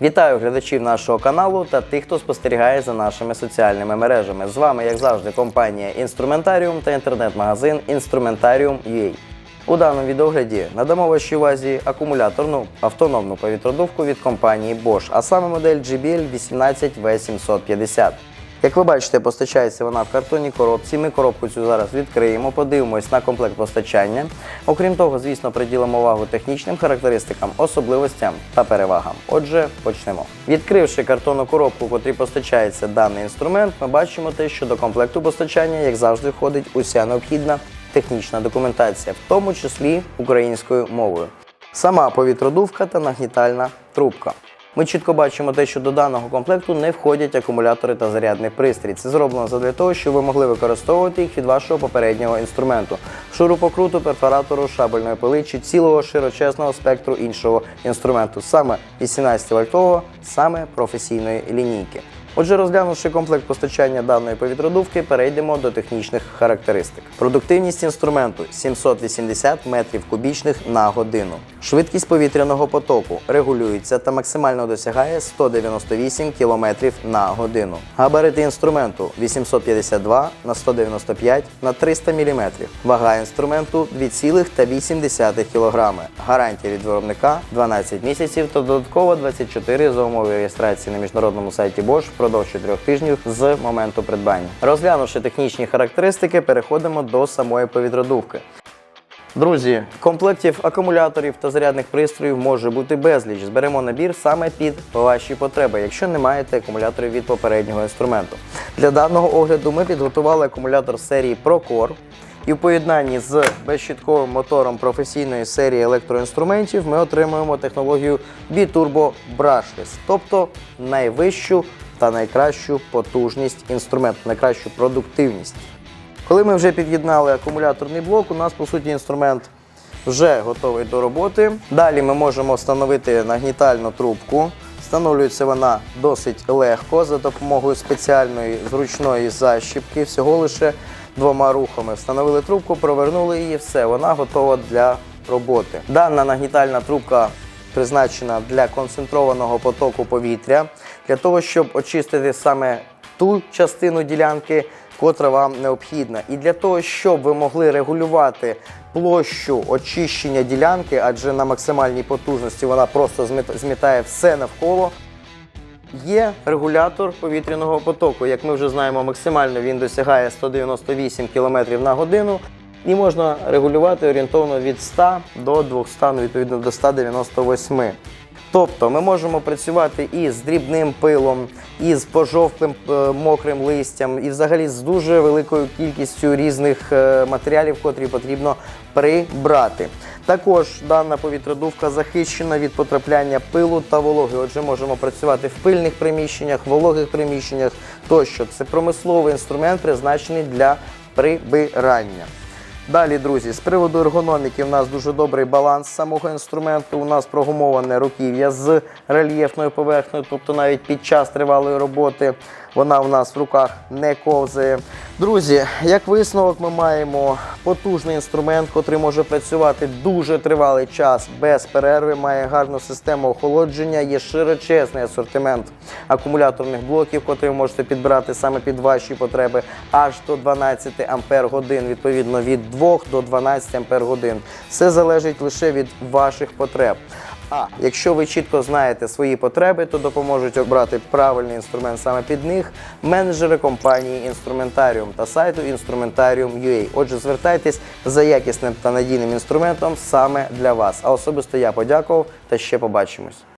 Вітаю глядачів нашого каналу та тих, хто спостерігає за нашими соціальними мережами. З вами, як завжди, компанія Інструментаріум та інтернет-магазин Інструментаріум.ua. У даному відогляді надамо вашій увазі акумуляторну автономну повітродувку від компанії Bosch, а саме модель GBL 18V750. Як ви бачите, постачається вона в картонній коробці. Ми коробку цю зараз відкриємо, подивимось на комплект постачання. Окрім того, звісно, приділимо увагу технічним характеристикам, особливостям та перевагам. Отже, почнемо. Відкривши картонну коробку, в котрій постачається даний інструмент, ми бачимо те, що до комплекту постачання, як завжди, входить уся необхідна технічна документація, в тому числі українською мовою. Сама повітродувка та нагнітальна трубка. Ми чітко бачимо те, що до даного комплекту не входять акумулятори та зарядний пристрій. Це зроблено задля того, щоб ви могли використовувати їх від вашого попереднього інструменту шурупокруту, перфоратору, шабельної пили чи цілого широчезного спектру іншого інструменту, саме 18 вольтового, саме професійної лінійки. Отже, розглянувши комплект постачання даної повітродувки, перейдемо до технічних характеристик. Продуктивність інструменту 780 метрів кубічних на годину. Швидкість повітряного потоку регулюється та максимально досягає 198 км на годину. Габарити інструменту 852 на 195 на 300 мм. Вага інструменту 2,8 кг. Гарантія від виробника 12 місяців та додатково 24 за умови реєстрації на міжнародному сайті Bosch впродовж 4 тижнів з моменту придбання. Розглянувши технічні характеристики, переходимо до самої повітродувки. Друзі, комплектів акумуляторів та зарядних пристроїв може бути безліч. Зберемо набір саме під ваші потреби, якщо не маєте акумуляторів від попереднього інструменту. Для даного огляду ми підготували акумулятор серії Procore. І в поєднанні з безщітковим мотором професійної серії електроінструментів ми отримуємо технологію B-Turbo Brushless, тобто найвищу та найкращу потужність інструменту, найкращу продуктивність. Коли ми вже під'єднали акумуляторний блок, у нас по суті інструмент вже готовий до роботи. Далі ми можемо встановити нагнітальну трубку. Встановлюється вона досить легко за допомогою спеціальної зручної защіпки, всього лише двома рухами. Встановили трубку, провернули її, все, вона готова для роботи. Дана нагнітальна трубка призначена для концентрованого потоку повітря, для того, щоб очистити саме ту частину ділянки, котра вам необхідна. І для того, щоб ви могли регулювати площу очищення ділянки, адже на максимальній потужності вона просто змітає все навколо. Є регулятор повітряного потоку. Як ми вже знаємо, максимально він досягає 198 км на годину. І можна регулювати орієнтовно від 100 до 200, ну, відповідно до 198. Тобто ми можемо працювати і з дрібним пилом, і з пожовклим е, мокрим листям, і взагалі з дуже великою кількістю різних е, матеріалів, котрі потрібно прибрати. Також дана повітродувка захищена від потрапляння пилу та вологи. Отже, можемо працювати в пильних приміщеннях, вологих приміщеннях тощо. Це промисловий інструмент, призначений для прибирання. Далі, друзі, з приводу ергономіки, у нас дуже добрий баланс самого інструменту. У нас прогумоване руків'я з рельєфною поверхнею, тобто навіть під час тривалої роботи вона у нас в руках не ковзає. Друзі, як висновок, ми маємо потужний інструмент, який може працювати дуже тривалий час без перерви, має гарну систему охолодження, є широчезний асортимент акумуляторних блоків, котрі ви можете підбирати саме під ваші потреби, аж до 12 ампер годин, відповідно від 2 до 12 ампер годин. Все залежить лише від ваших потреб. А якщо ви чітко знаєте свої потреби, то допоможуть обрати правильний інструмент саме під них менеджери компанії Інструментаріум та сайту Instrumentarium.ua. Отже, звертайтесь за якісним та надійним інструментом саме для вас. А особисто я подякував та ще побачимось.